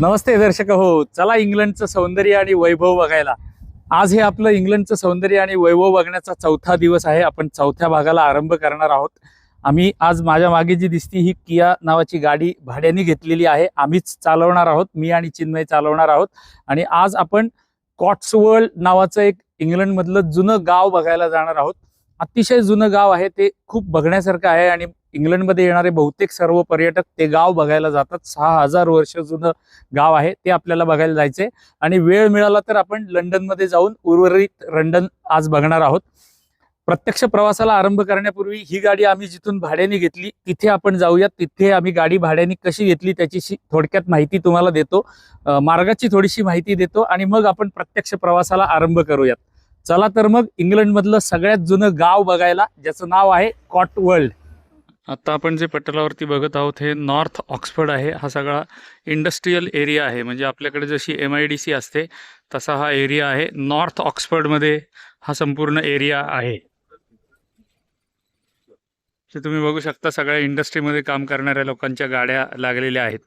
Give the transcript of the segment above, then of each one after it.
नमस्ते दर्शक हो चला इंग्लंडचं सौंदर्य आणि वैभव बघायला. आज हे आपलं इंग्लंडचं सौंदर्य आणि वैभव बघण्याचा चौथा दिवस आहे. आपण चौथ्या भागाला आरंभ करणार आहोत. आम्ही आज माझ्या मागे जी दिसती ही किया नावाची गाडी भाड्याने घेतलेली आहे. आम्हीच चालवणार आहोत. मी आणि चिन्मय चालवणार आहोत. आणि आज आपण कॉट्सवर्ल्ड नावाचं एक इंग्लंडमधलं जुनं गाव बघायला जाणार आहोत. अतिशय जुनं गाव आहे ते खूप बघण्यासारखं आहे आणि इंग्लंडमध्ये येणारे बहुतेक सर्व पर्यटक ते गाव बघायला जातात. सहा हजार वर्ष जुनं गाव आहे ते आपल्याला बघायला जायचंय. आणि वेळ मिळाला तर आपण लंडनमध्ये जाऊन उर्वरित लंडन आज बघणार आहोत. प्रत्यक्ष प्रवासाला आरंभ करण्यापूर्वी ही गाडी आम्ही जिथून भाड्याने घेतली तिथे आपण जाऊयात. तिथे आम्ही गाडी भाड्याने कशी घेतली त्याची थोडक्यात माहिती तुम्हाला देतो. मार्गाची थोडीशी माहिती देतो आणि मग आपण प्रत्यक्ष प्रवासाला आरंभ करूयात. चला तर मग इंग्लंडमधलं सगळ्यात जुनं गाव बघायला ज्याचं नाव आहे कॉट वर्ल्ड आता आपण जे पटलावरती बघत आहोत हे नॉर्थ ऑक्सफर्ड आहे. हा सगळा इंडस्ट्रीयल एरिया आहे. म्हणजे आपल्याकडे जशी एम आय डी सी असते तसा हा एरिया आहे. नॉर्थ ऑक्सफर्डमध्ये हा संपूर्ण एरिया आहे. तुम्ही बघू शकता सगळ्या इंडस्ट्रीमध्ये काम करणाऱ्या लोकांच्या गाड्या लागलेल्या आहेत.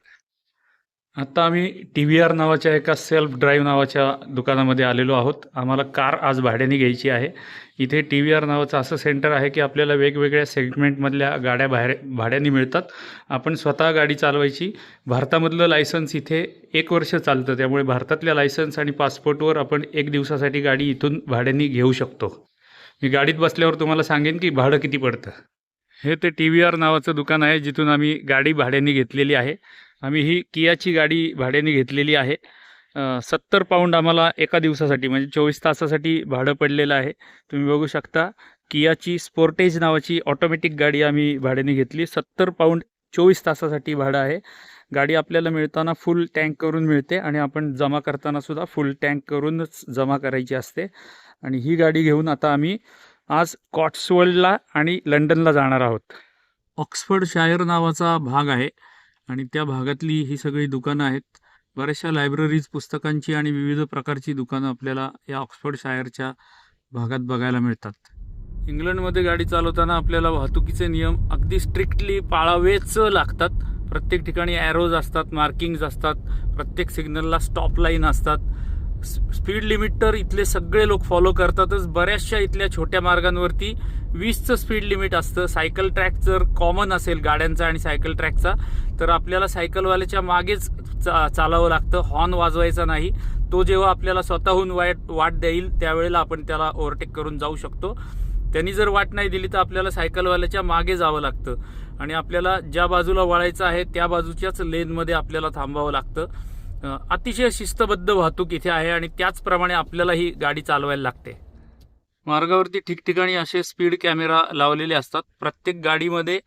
आता आम्ही टी व्ही आर नावाच्या एका सेल्फ ड्राईव्ह नावाच्या दुकानामध्ये आलेलो आहोत. आम्हाला कार आज भाड्याने घ्यायची आहे. इथे टी व्ही आर नावाचं असं सेंटर आहे की आपल्याला वेगवेगळ्या सेगमेंटमधल्या गाड्या बाहेर भाड्याने मिळतात. आपण स्वतः गाडी चालवायची. भारतामधलं लायसन्स इथे एक वर्ष चालतं. त्यामुळे भारतातल्या लायसन्स आणि पासपोर्टवर आपण एक दिवसासाठी गाडी इथून भाड्याने घेऊ शकतो. मी गाडीत बसल्यावर तुम्हाला सांगेन की भाडं किती पडतं. हे ते टी व्ही आर नावाचं दुकान आहे जिथून आम्ही गाडी भाड्याने घेतलेली आहे. आम्ही ही कियाची गाडी भाड्याने घेतलेली आहे. सत्तर पाऊंड आम्हाला एका दिवसासाठी म्हणजे चोवीस तासासाठी भाडं पडलेलं आहे. तुम्ही बघू शकता कियाची स्पोर्टेज नावाची ऑटोमॅटिक गाडी आम्ही भाड्याने घेतली. सत्तर पाऊंड चोवीस तासासाठी भाडं आहे. गाडी आपल्याला मिळताना फुल टँक करून मिळते आणि आपण जमा करताना सुद्धा फुल टँक करूनच जमा करायची असते. आणि ही गाडी घेऊन आता आम्ही आज कॉट्सवर्ल्डला आणि लंडनला जाणार आहोत. ऑक्सफर्ड शायर नावाचा भाग आहे. आणि त्या भागातली ही सगळी दुकानं आहेत. बऱ्याचशा लायब्ररीज पुस्तकांची आणि विविध प्रकारची दुकानं आपल्याला या ऑक्सफर्ड शायरच्या भागात बघायला मिळतात. इंग्लंडमध्ये गाडी चालवताना आपल्याला वाहतुकीचे नियम अगदी स्ट्रिक्टली पाळावेच लागतात. प्रत्येक ठिकाणी ॲरोज असतात मार्किंग्ज असतात प्रत्येक सिग्नलला स्टॉप लाईन असतात. स्पीड लिमिट तर इथले सगळे लोक फॉलो करतातच. बऱ्याचशा इथल्या छोट्या मार्गांवरती वीसचं स्पीड लिमिट असतं. सायकल ट्रॅक जर कॉमन असेल गाड्यांचा आणि सायकल ट्रॅकचा तर आपल्याला सायकलवाल्याच्या मागेच चा चालावं लागतं. हॉर्न वाजवायचा नाही. तो जेव्हा आपल्याला स्वतःहून वाट वाट देईल त्यावेळेला आपण त्याला ओव्हरटेक करून जाऊ शकतो. त्यांनी जर वाट नाही दिली तर आपल्याला सायकलवाल्याच्या मागे जावं लागतं. आणि आपल्याला ज्या बाजूला वळायचं आहे त्या बाजूच्याच लेनमध्ये आपल्याला थांबावं लागतं. अतिशय शिस्तबद्ध वाहतूक इथे आहे आणि त्याचप्रमाणे आपल्याला ही गाडी चालवायला लागते. मार्गावरती ठिकठिकाणी असे स्पीड कॅमेरा लावलेले असतात. प्रत्येक गाडीमध्ये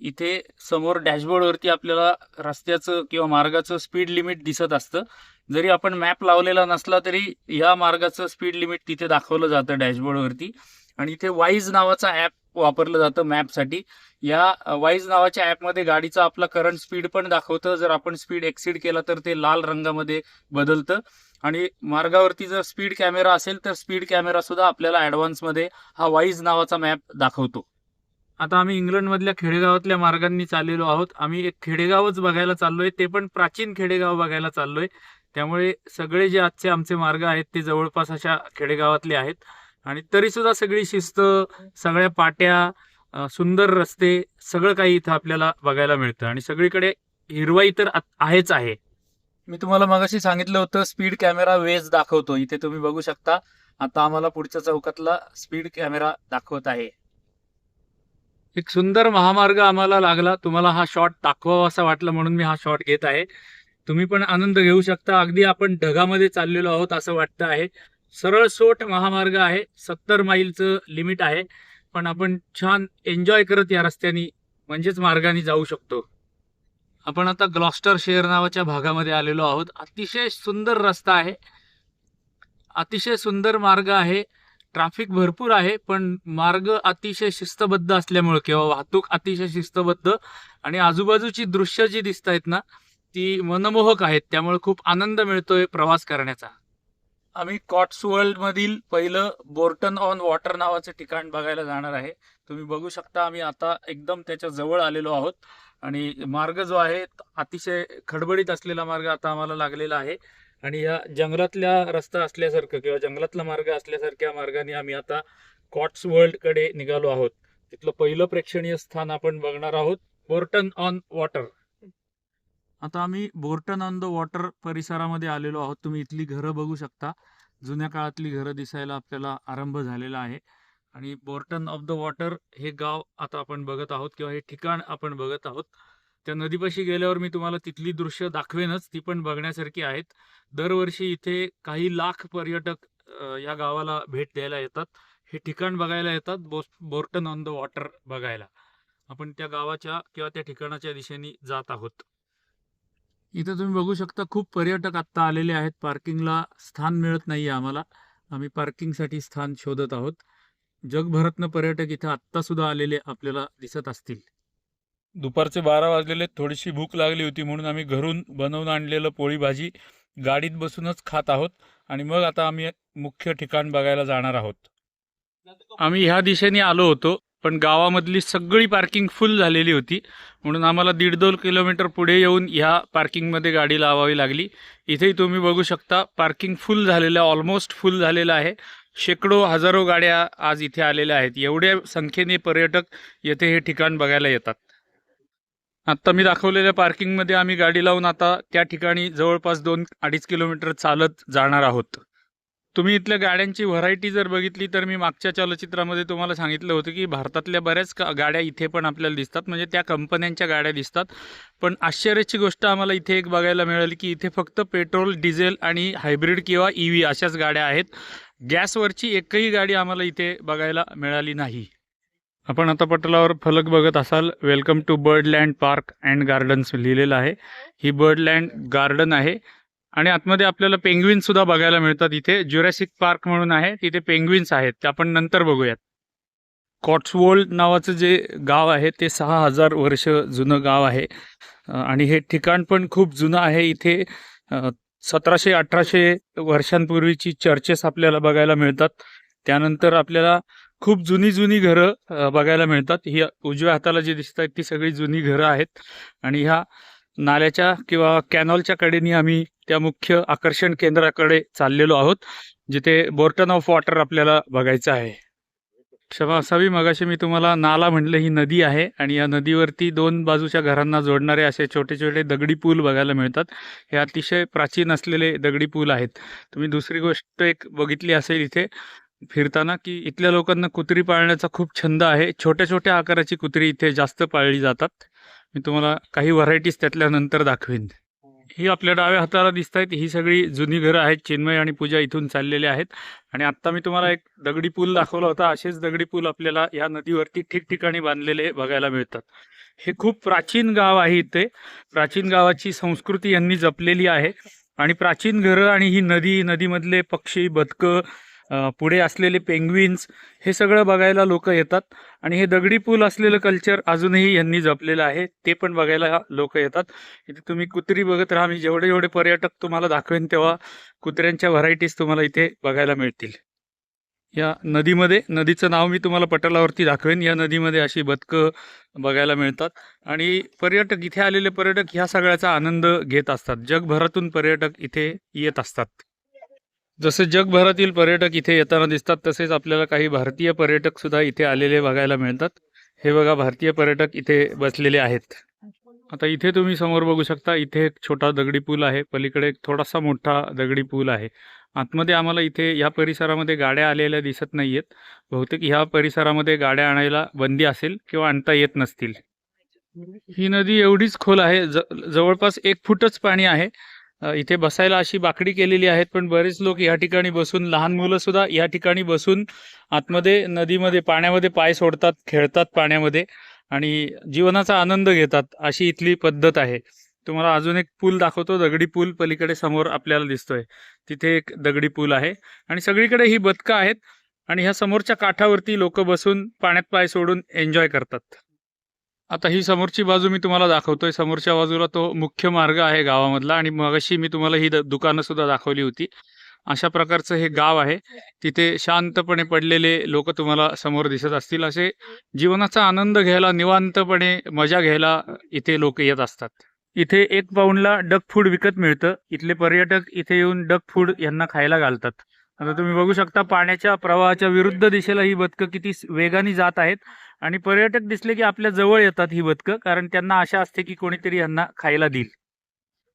इथे समोर डॅशबोर्डवरती आपल्याला रस्त्याचं किंवा मार्गाचं स्पीड लिमिट दिसत असतं. जरी आपण मॅप लावलेला नसला तरी या मार्गाचं स्पीड लिमिट तिथे दाखवलं जातं डॅशबोर्डवरती. आणि इथे वाईज नावाचा ॲप वापरलं जातं मॅपसाठी. या वाईज नावाच्या ॲपमध्ये गाडीचा आपला करंट स्पीड पण दाखवतं. जर आपण स्पीड एक्सीड केला तर ते लाल रंगामध्ये बदलतं. आणि मार्गावरती जर स्पीड कॅमेरा असेल तर स्पीड कॅमेरा सुद्धा आपल्याला ॲडव्हान्समध्ये हा वाईज नावाचा मॅप दाखवतो. आता आम्ही इंग्लंडमधल्या खेडेगावातल्या मार्गांनी चाललेलो आहोत. आम्ही एक खेडेगावच बघायला चाललोय ते पण प्राचीन खेडेगाव बघायला चाललोय. त्यामुळे सगळे जे आजचे आमचे मार्ग आहेत ते जवळपास अशा खेडेगावातले आहेत. आणि तरी सुद्धा सगळी शिस्त सगळ्या पाट्या सुंदर रस्ते सगळं काही इथं आपल्याला बघायला मिळतं. आणि सगळीकडे हिरवाई तर आ- आहेच आहे. मी तुम्हाला मगाशी सांगितलं होतं स्पीड कॅमेरा वेज दाखवतो. इथे तुम्ही बघू शकता. आता आम्हाला पुढच्या चौकातला स्पीड कॅमेरा दाखवत आहे. एक सुंदर महामार्ग आम्हाला लागला. तुम्हाला हा शॉट दाखवावा असा वाटला म्हणून मी हा शॉट घेत आहे. तुम्ही पण आनंद घेऊ शकता. अगदी आपण ढगामध्ये चाललेलो आहोत असं वाटतं आहे. सरळ सोट महामार्ग आहे. सत्तर माईलचं लिमिट आहे. पण आपण छान एन्जॉय करत या रस्त्याने म्हणजेच मार्गाने जाऊ शकतो. आपण आता ग्लॉस्टर शेअर नावाच्या भागामध्ये आलेलो आहोत. अतिशय सुंदर रस्ता आहे. अतिशय सुंदर मार्ग आहे. ट्रॅफिक भरपूर आहे पण मार्ग अतिशय शिस्तबद्ध असल्यामुळे किंवा वाहतूक अतिशय शिस्तबद्ध आणि आजूबाजूची दृश्य जी दिसत आहेत ना ती मनमोहक आहेत. त्यामुळे खूप आनंद मिळतोय प्रवास करण्याचा. आम्ही कॉट्स वर्ल्ड मधील पहिलं बोर्टन ऑन वॉटर नावाचं ठिकाण बघायला जाणार आहे. तुम्ही बघू शकता आम्ही आता एकदम त्याच्याजवळ आलेलो आहोत. आणि मार्ग जो आहे अतिशय खडबडीत असलेला मार्ग आता आम्हाला लागलेला आहे. आणि या जंगलातल्या रस्ता असल्यासारखं किंवा जंगलातला मार्ग असल्यासारख्या मार्गाने आम्ही आता कॉट्स वर्ल्डकडे निघालो आहोत. तिथलं पहिलं प्रेक्षणीय स्थान आपण बघणार आहोत बोर्टन ऑन वॉटर. आता आम्ही बोर्टन ऑन द वॉटर परिसरामध्ये आलेलो आहोत. तुम्ही इथली घरं बघू शकता. जुन्या काळातली घरं दिसायला आपल्याला आरंभ झालेला आहे. आणि बोर्टन ऑफ द वॉटर हे गाव आता आपण बघत आहोत किंवा हे ठिकाण आपण बघत आहोत. त्या नदीपाशी गेल्यावर मी तुम्हाला तिथली दृश्य दाखवेनच ती पण बघण्यासारखी आहेत. दरवर्षी इथे काही लाख पर्यटक या गावाला भेट द्यायला येतात. हे ठिकाण बघायला येतात बोस बोर्टन ऑन द वॉटर बघायला. आपण त्या गावाच्या किंवा त्या ठिकाणाच्या दिशेने जात आहोत. इथं तुम्ही बघू शकता खूप पर्यटक आत्ता आलेले आहेत. पार्किंगला स्थान मिळत नाही आहे आम्हाला. आम्ही पार्किंगसाठी स्थान शोधत आहोत. जगभरातनं पर्यटक इथं आत्ता सुद्धा आलेले आपल्याला दिसत असतील. दुपारचे बारा वाजलेले थोडीशी भूक लागली होती म्हणून आम्ही घरून बनवून आणलेलं पोळी भाजी गाडीत बसूनच खात आहोत आणि मग आता आम्ही मुख्य ठिकाण बघायला जाणार आहोत. आम्ही ह्या दिशेने आलो होतो पण गावामधली सगळी पार्किंग फुल झालेली होती म्हणून आम्हाला दीड दोन किलोमीटर पुढे येऊन ह्या पार्किंगमध्ये गाडी लावावी लागली. इथेही तुम्ही बघू शकता पार्किंग फुल झालेलं ऑलमोस्ट फुल झालेलं आहे. शेकडो हजारो गाड्या आज इथे आलेल्या आहेत. एवढ्या संख्येने पर्यटक येथे हे ठिकाण बघायला येतात. आत्ता मी दाखवलेल्या पार्किंगमध्ये आम्ही गाडी लावून आता त्या ठिकाणी जवळपास दोन अडीच किलोमीटर चालत जाणार आहोत. तुम्ही इथल्या गाड्यांची व्हरायटी जर बघितली तर मी मागच्या चलचित्रामध्ये तुम्हाला सांगितलं होतं की भारतातल्या बऱ्याच गाड्या इथे पण आपल्याला दिसतात. म्हणजे त्या कंपन्यांच्या गाड्या दिसतात. पण आश्चर्याची गोष्ट आम्हाला इथे एक बघायला मिळाली की इथे फक्त पेट्रोल डिझेल आणि हायब्रिड किंवा ई व्ही अशाच गाड्या आहेत. गॅसवरची एकही गाडी आम्हाला इथे बघायला मिळाली नाही. आपण आता पटलावर फलक बघत असाल welcome to Birdland Park and Gardens लिहिलेलं आहे. ही बर्डलँड गार्डन आहे आणि आतमध्ये आपल्याला पेंग्विनसुद्धा बघायला मिळतात इथे. ज्युरॅसिक पार्क म्हणून आहे. तिथे पेंग्विन्स आहेत. ते आपण नंतर बघूयात. कॉट्सवोल्ड नावाचं जे गाव आहे ते सहा हजार वर्ष जुनं गाव आहे. आणि हे ठिकाण पण खूप जुनं आहे. इथे सतराशे अठराशे वर्षांपूर्वीची चर्चेस आपल्याला बघायला मिळतात. त्यानंतर आपल्याला खूप जुनी जुनी घरं अ, बघायला मिळतात. ही उजव्या हाताला जी दिसत आहेत ती सगळी जुनी घरं आहेत. आणि ह्या नाल्याच्या किंवा कॅनॉलच्या कडेने आम्ही त्या मुख्य आकर्षण केंद्राकडे चाललेलो आहोत जिथे बोर्टन ऑफ वॉटर आपल्याला बघायचं आहे. क्षमा असावी. मगाशी मी तुम्हाला नाला म्हटलं ही नदी आहे आणि या नदीवरती दोन बाजूच्या घरांना जोडणारे असे छोटे छोटे दगडी पूल बघायला मिळतात. हे अतिशय प्राचीन असलेले दगडी पूल आहेत. तुम्ही दुसरी गोष्ट एक बघितली असेल इथे फिरताना की इथल्या लोकांना कुत्री पाळण्याचा खूप छंद आहे. छोट्या छोट्या आकाराची कुत्री इथे जास्त पाळली जातात. मी तुम्हाला काही व्हरायटीज त्यातल्या नंतर दाखवेन. ही आपल्या डाव्या हाताला दिसत आहेत ही सगळी जुनी घरं आहेत. चिन्मय आणि पूजा इथून चाललेले आहेत. आणि आत्ता मी तुम्हाला एक दगडी पूल दाखवला होता. असेच दगडी पूल आपल्याला या नदीवरती ठिकठिकाणी बांधलेले बघायला मिळतात. हे खूप प्राचीन गाव आहे इथे. प्राचीन गावाची संस्कृती यांनी जपलेली आहे. आणि प्राचीन घरं आणि ही नदी नदीमधले पक्षी बदकं पुढे असलेले पेंग्विन्स हे सगळं बघायला लोक येतात. आणि हे दगडी पूल असलेलं कल्चर अजूनही यांनी जपलेलं आहे. ते पण बघायला लोक येतात. इथे तुम्ही कुत्री बघत राहा. मी जेवढे जेवढे पर्यटक तुम्हाला दाखवेन तेव्हा कुत्र्यांच्या व्हरायटीज तुम्हाला इथे बघायला मिळतील. या नदीमध्ये नदीचं नाव मी तुम्हाला पटलावरती दाखवेन. या नदीमध्ये अशी बदकं बघायला मिळतात. आणि पर्यटक इथे आलेले पर्यटक ह्या सगळ्याचा आनंद घेत असतात. जगभरातून पर्यटक इथे येत असतात. जसे जगभरातील पर्यटक इथे येताना दिसतात तसेच आपल्याला काही भारतीय पर्यटक सुद्धा इथे आलेले बघायला मिळतात. हे बघा भारतीय पर्यटक इथे बसलेले आहेत. आता इथे तुम्ही समोर बघू शकता इथे एक छोटा दगडी पूल आहे. पलीकडे एक थोडासा मोठा दगडी पूल आहे. आतमध्ये आम्हाला इथे या परिसरामध्ये गाड्या आलेल्या दिसत नाहीयेत. बहुतेक ह्या परिसरामध्ये गाड्या आणायला बंदी असेल किंवा आणता येत नसतील. ही नदी एवढीच खोल आहे. ज जवळपास एक फूटच पाणी आहे. इथे बसायला अशी बाकडी केलेली आहेत पण बरेच लोक या ठिकाणी बसून लहान मुलं सुद्धा या ठिकाणी बसून आतमध्ये नदीमध्ये पाण्यामध्ये पाय सोडतात खेळतात पाण्यामध्ये आणि जीवनाचा आनंद घेतात अशी इथली पद्धत आहे. तुम्हाला अजून एक पूल दाखवतो दगडी पूल पलीकडे समोर आपल्याला दिसतोय. तिथे एक दगडी पूल आहे आणि सगळीकडे ही बदकं आहेत आणि ह्या समोरच्या काठावरती लोक बसून पाण्यात पाय सोडून एन्जॉय करतात. आता ही समोरची बाजू मी तुम्हाला दाखवतोय. समोरच्या बाजूला तो मुख्य मार्ग आहे गावामधला आणि मगाशी मी तुम्हाला ही द- दुकानं सुद्धा दाखवली होती. अशा प्रकारचं हे गाव आहे. तिथे शांतपणे पडलेले लोक तुम्हाला समोर दिसत असतील. असे जीवनाचा आनंद घ्यायला निवांतपणे मजा घ्यायला इथे लोक येत असतात. इथे एक पाऊंडला डक फूड विकत मिळतं. इथले पर्यटक इथे येऊन डक फूड यांना खायला घालतात. आता तुम्ही बघू शकता पाण्याच्या प्रवाहाच्या विरुद्ध दिशेला ही बदकं किती वेगाने जात आहेत. आणि पर्यटक दिसले की आपल्या जवळ येतात ही बदकं कारण त्यांना आशा असते की कोणीतरी यांना खायला देईल.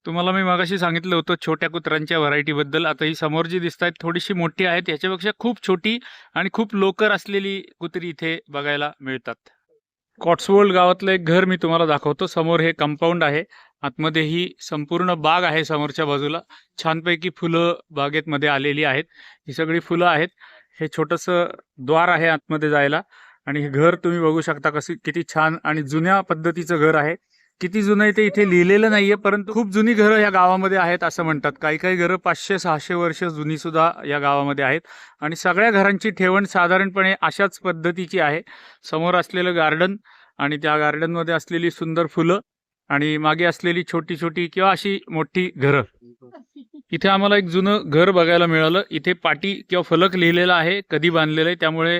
तुम्हाला मी मगाशी सांगितलं होतं छोट्या कुत्र्यांच्या व्हरायटीबद्दल आता ही समोर जी दिसत आहेत थोडीशी मोठी आहेत. याच्यापेक्षा खूप छोटी आणि खूप लोकर असलेली कुत्री इथे बघायला मिळतात. कॉट्सवोल्ड गावातलं एक घर मी तुम्हाला दाखवतो. समोर हे कंपाऊंड आहे. आतमध्ये ही संपूर्ण बाग आहे समोरच्या बाजूला. छानपैकी फुलं बागेत मध्ये आलेली आहेत. ही सगळी फुलं आहेत. हे छोटंसं द्वार आहे आतमध्ये जायला. आणि हे घर तुम्ही बघू शकता कशी किती छान आणि जुन्या पद्धतीचं घर आहे. किती जुनं आहे ते इथे लिहिलेलं नाहीये परंतु खूप जुनी घरं या गावामध्ये आहेत असं म्हणतात. काही काही घरं पाचशे सहाशे वर्ष जुनी सुद्धा या गावामध्ये आहेत. आणि सगळ्या घरांची ठेवण साधारणपणे अशाच पद्धतीची आहे. समोर असलेलं गार्डन आणि त्या गार्डनमध्ये असलेली सुंदर फुलं आणि मागे असलेली छोटी छोटी किंवा अशी मोठी घरं. इथे आम्हाला एक जुनं घर बघायला मिळालं. इथे पाटी किंवा फलक लिहिलेला आहे कधी बांधलेलं आहे. त्यामुळे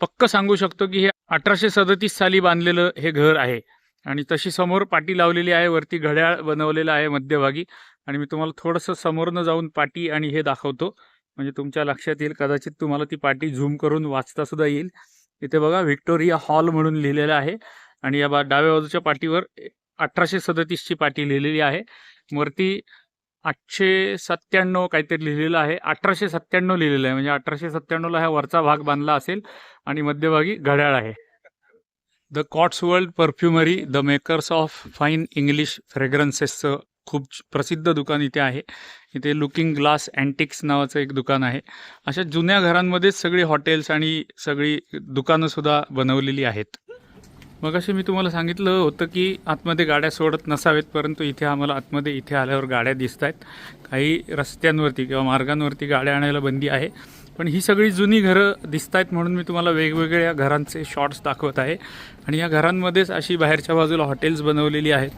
पक्क सांगू शकतो की हे अठराशे सदतीस साली बांधलेलं हे घर आहे. आणि तशी समोर पाटी लावलेली आहे वरती घड्याळ बनवलेलं आहे मध्यभागी. आणि मी तुम्हाला थोडंसं समोरनं जाऊन पाटी आणि हे दाखवतो. म्हणजे तुमच्या लक्षात येईल कदाचित तुम्हाला ती पाटी झूम करून वाचता सुद्धा येईल. इथे बघा व्हिक्टोरिया हॉल म्हणून लिहिलेलं आहे. आणि या बा डाव्या बाजूच्या पाटीवर अठराशे सदतीसची पाटी लिहिलेली आहे. वरती आठशे सत्त्याण्णव काहीतरी लिहिलेलं आहे. अठराशे सत्त्याण्णव लिहिलेलं आहे. म्हणजे अठराशे सत्त्याण्णवला हा वरचा भाग बांधला असेल आणि मध्यभागी घड्याळ आहे. The Cotswold Perfumery the makers of fine English फ्रेग्रन्सेसचं खूप प्रसिद्ध दुकान इथे आहे. इथे लुकिंग ग्लास अँटिक्स नावाचं एक दुकान आहे. अशा जुन्या घरांमध्येच सगळी हॉटेल्स आणि सगळी दुकानंसुद्धा बनवलेली आहेत. मग असे मी तुम्हाला सांगितलं होतं की आतमध्ये गाड्या सोडत नसावेत परंतु इथे आम्हाला आतमध्ये इथे आल्यावर गाड्या दिसत आहेत काही रस्त्यांवरती किंवा मार्गांवरती गाड्या आणायला बंदी आहे. पण ही सगळी जुनी घरं दिसत आहेत म्हणून मी तुम्हाला वेगवेगळ्या घरांचे शॉर्ट्स दाखवत आहे. आणि या घरांमध्येच अशी बाहेरच्या बाजूला हॉटेल्स बनवलेली आहेत.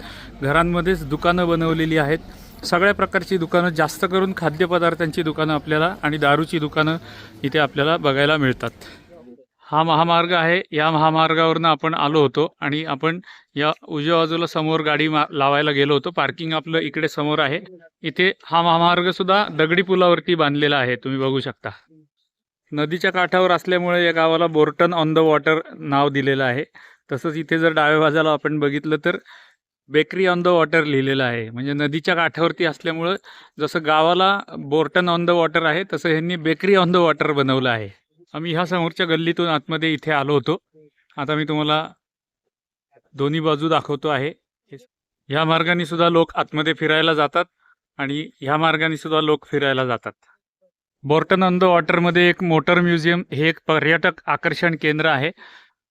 घरांमध्येच दुकानं बनवलेली आहेत. सगळ्या प्रकारची दुकानं जास्त करून खाद्यपदार्थांची दुकानं आपल्याला आणि दारूची दुकानं इथे आपल्याला बघायला मिळतात. हा महामार्ग आहे. या महामार्गावरनं आपण आलो होतो आणि आपण या उजव्या बाजूला समोर गाडी मा लावायला गेलो होतो. पार्किंग आपलं इकडे समोर आहे. इथे हा महामार्ग सुद्धा दगडी पुलावरती बांधलेला आहे. तुम्ही बघू शकता. नदीच्या काठावर असल्यामुळे या गावाला बोर्टन ऑन द वॉटर नाव दिलेलं आहे. तसंच इथे जर डाव्या बाजूला आपण बघितलं तर बेकरी ऑन द वॉटर लिहिलेलं आहे. म्हणजे नदीच्या काठावरती असल्यामुळं जसं गावाला बोर्टन ऑन द वॉटर आहे तसं ह्यांनी बेकरी ऑन द वॉटर बनवलं आहे. आम्ही ह्या समोरच्या गल्लीतून आतमध्ये इथे आलो होतो. आता मी तुम्हाला दोन्ही बाजू दाखवतो आहे. ह्या मार्गाने सुद्धा लोक आतमध्ये फिरायला जातात आणि ह्या मार्गाने सुद्धा लोक फिरायला जातात. बोर्टन ऑन द वॉटरमध्ये एक मोटर म्युझियम हे एक पर्यटक आकर्षण केंद्र आहे.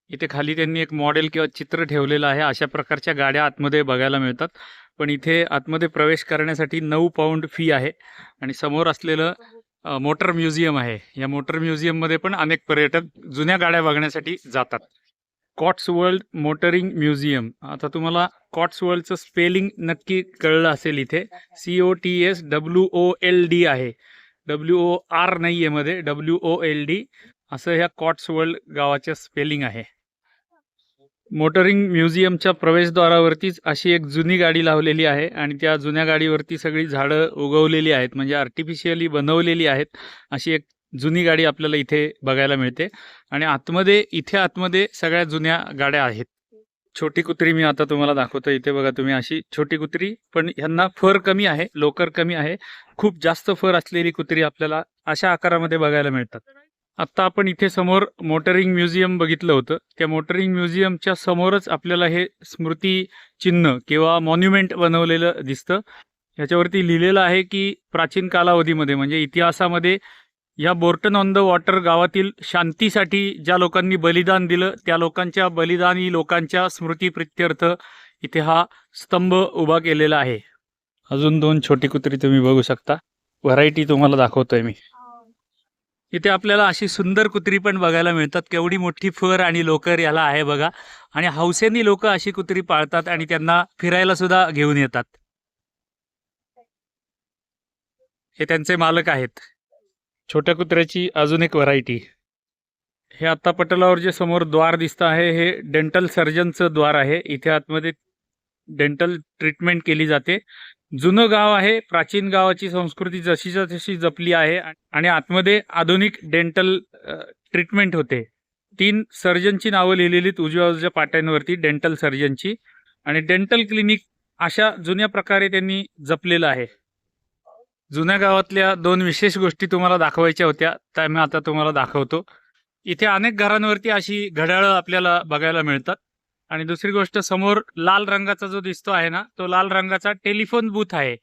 इथे खाली त्यांनी एक मॉडेल किंवा चित्र ठेवलेलं आहे. अशा प्रकारच्या गाड्या आतमध्ये बघायला मिळतात. पण इथे आतमध्ये प्रवेश करण्यासाठी नऊ पाऊंड फी आहे. आणि समोर असलेलं मोटर म्युझियम आहे. या मोटर म्युझियममध्ये पण अनेक पर्यटक जुन्या गाड्या बघण्यासाठी जातात. कॉट्स वर्ल्ड मोटरिंग म्युझियम आता तुम्हाला कॉट्स वर्ल्डचं स्पेलिंग नक्की कळलं असेल इथे. C O T S W O L D आहे. डब्ल्यू ओ आर नाही आहे मध्ये डब्ल्यू ओ एल डी असं ह्या कॉट्स वर्ल्ड गावाचं स्पेलिंग आहे. मोटरिंग म्युझियमच्या प्रवेशद्वारावरतीच अशी एक जुनी गाडी लावलेली आहे आणि त्या जुन्या गाडीवरती सगळी झाडं उगवलेली आहेत म्हणजे आर्टिफिशियली बनवलेली आहेत अशी एक जुनी गाडी आपल्याला इथे बघायला मिळते. आणि आतमध्ये इथे आतमध्ये सगळ्या जुन्या गाड्या आहेत. छोटी कुत्री मी आता तुम्हाला दाखवतो इथे बघा तुम्ही अशी छोटी कुत्री पण ह्यांना फर कमी आहे लोकर कमी आहे. खूप जास्त फर असलेली कुत्री आपल्याला अशा आकारामध्ये बघायला मिळतात. आत्ता आपण इथे समोर मोटरिंग म्युझियम बघितलं होतं. त्या मोटरिंग म्युझियमच्या समोरच आपल्याला हे स्मृती चिन्ह किंवा मॉन्युमेंट बनवलेलं दिसतं. ह्याच्यावरती लिहिलेलं आहे की प्राचीन कालावधीमध्ये म्हणजे इतिहासामध्ये या बोर्टन ऑन द वॉटर गावातील शांतीसाठी ज्या लोकांनी बलिदान दिलं त्या लोकांच्या बलिदानी लोकांच्या स्मृतीप्रित्यर्थ इथे हा स्तंभ उभा केलेला आहे. अजून दोन छोटी कुत्री तुम्ही बघू शकता. व्हरायटी तुम्हाला दाखवतोय मी. इथे आपल्याला अशी सुंदर कुत्री पण बघायला मिळतात. केवढी मोठी फर आणि लोकर याला आहे बघा. आणि हौसेनी लोक अशी कुत्री पाळतात आणि त्यांना फिरायला सुद्धा घेऊन येतात. हे त्यांचे मालक आहेत. छोट्या कुत्र्याची अजून एक व्हरायटी हे आत्ता पटलावर जे समोर द्वार दिसतं आहे हे डेंटल सर्जनचं द्वार आहे. इथे आतमध्ये डेंटल ट्रीटमेंट केली जाते. जुनं गाव आहे प्राचीन गावाची संस्कृती जशीच्या तशी जपली आहे आणि आतमध्ये आधुनिक डेंटल ट्रीटमेंट होते. तीन सर्जनची नावं लिहिलेलीत उजव्या उजव्या बाजूच्या पाट्यांवरती डेंटल सर्जनची आणि डेंटल क्लिनिक अशा जुन्या प्रकारे त्यांनी जपलेलं आहे. जुन्या गावातल्या दोन विशेष गोष्टी तुम्हाला दाखवायच्या होत्या त्या मी आता तुम्हाला दाखवतो. इथे अनेक घरांवरती अशी घड्याळं आपल्याला बघायला मिळतात. आणि दुसरी गोष्ट समोर लाल रंगाचा जो दिसतो आहे ना तो लाल रंगाचा टेलिफोन बूथ आहे.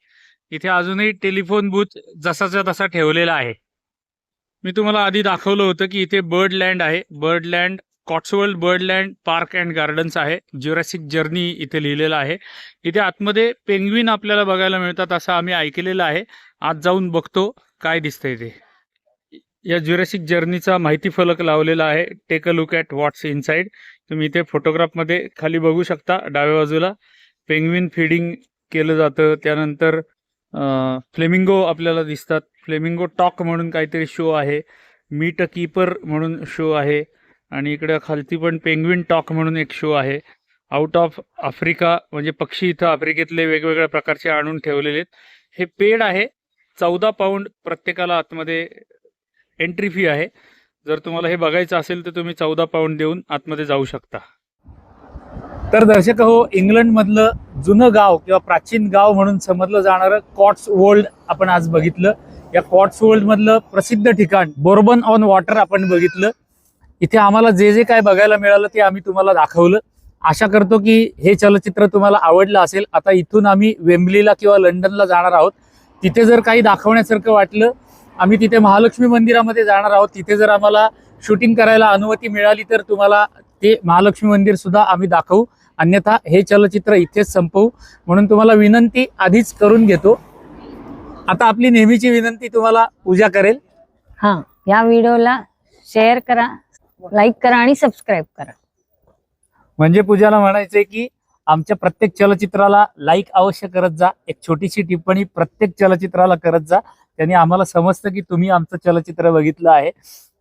इथे अजूनही टेलिफोन बूथ जसाचा तसा ठेवलेला आहे. मी तुम्हाला आधी दाखवलं होतं की इथे बर्ड लँड आहे. Birdland Cotswold Birdland Park and Gardens आहे. ज्युरॅसिक जर्नी इथे लिहिलेलं आहे. इथे आतमध्ये पेंग्विन आपल्याला बघायला मिळतात असं आम्ही ऐकलेलं आहे. आज जाऊन बघतो काय दिसतं ते. या ज्युरॅसिक जर्नीचा माहिती फलक लावलेला आहे. Take a look at what's inside तुम्ही इथे फोटोग्राफमध्ये खाली बघू शकता डाव्या बाजूला. पेंग्विन फिडिंग केलं जातं. त्यानंतर फ्लेमिंगो आपल्याला दिसतात. फ्लेमिंगो टॉक म्हणून काहीतरी शो आहे. मीट कीपर म्हणून शो आहे. आणि इकडे खालती पण पेंग्विन टॉक म्हणून एक शो आहे. आउट ऑफ आफ्रिका म्हणजे पक्षी इथं आफ्रिकेतले वेगवेगळ्या प्रकारचे आणून ठेवलेले आहेत. हे पेड आहे. चौदा पाऊंड प्रत्येकाला आतमध्ये एंट्री फी आहे. जर तुम्हाला हे बघायचं असेल तर तुम्ही चौदा पाऊंड देऊन आतमध्ये जाऊ शकता. तर दर्शक हो इंग्लंडमधलं जुनं गाव किंवा प्राचीन गाव म्हणून समजलं जाणारं कॉट्स वर्ल्ड आपण आज बघितलं. या कॉट्स वर्ल्ड मधलं प्रसिद्ध ठिकाण बोर्बन ऑन वॉटर आपण बघितलं. इथे आम्हाला जे जे काय बघायला मिळालं ते आम्ही तुम्हाला दाखवलं. आशा करतो की हे चलचित्र तुम्हाला आवडलं असेल. आता इथून आम्ही वेम्बलीला किंवा लंडनला जाणार आहोत. तिथे जर काही दाखवण्यासारखं वाटलं आम्ही तिथे महालक्ष्मी मंदिरामध्ये जाणार आहोत. तिथे जर आम्हाला शूटिंग करायला अनुमती मिळाली तर तुम्हाला ते महालक्ष्मी मंदिर सुद्धा आम्ही दाखवू. अन्यथा हे चलचित्र इथेच संपवू. म्हणून तुम्हाला विनंती आधीच करून घेतो. आता आपली नेहमीची विनंती तुम्हाला पूजा करेल. हा या व्हिडिओला शेअर करा लाईक करा आणि सबस्क्राईब करा. म्हणजे पूजाला म्हणायचंय की आमच्या प्रत्येक चलचित्राला लाईक अवश्य करत जा. एक छोटीशी टिप्पणी प्रत्येक चलचित्राला करत जा. त्यांनी आम्हाला समजतं की तुम्ही आमचं चलचित्र बघितलं आहे.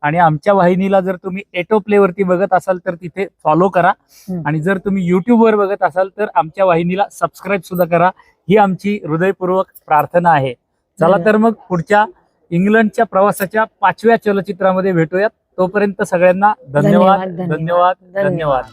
आणि आमच्या वाहिनीला जर तुम्ही एटो प्ले वरती बघत असाल तर तिथे फॉलो करा. आणि जर तुम्ही युट्यूब वर बघत असाल तर आमच्या वाहिनीला सबस्क्राईब सुद्धा करा. ही आमची हृदयपूर्वक प्रार्थना आहे. चला तर मग पुढच्या इंग्लंडच्या प्रवासाच्या पाचव्या चलचित्रामध्ये भेटूयात. तोपर्यंत सगळ्यांना धन्यवाद धन्यवाद. धन्यवाद.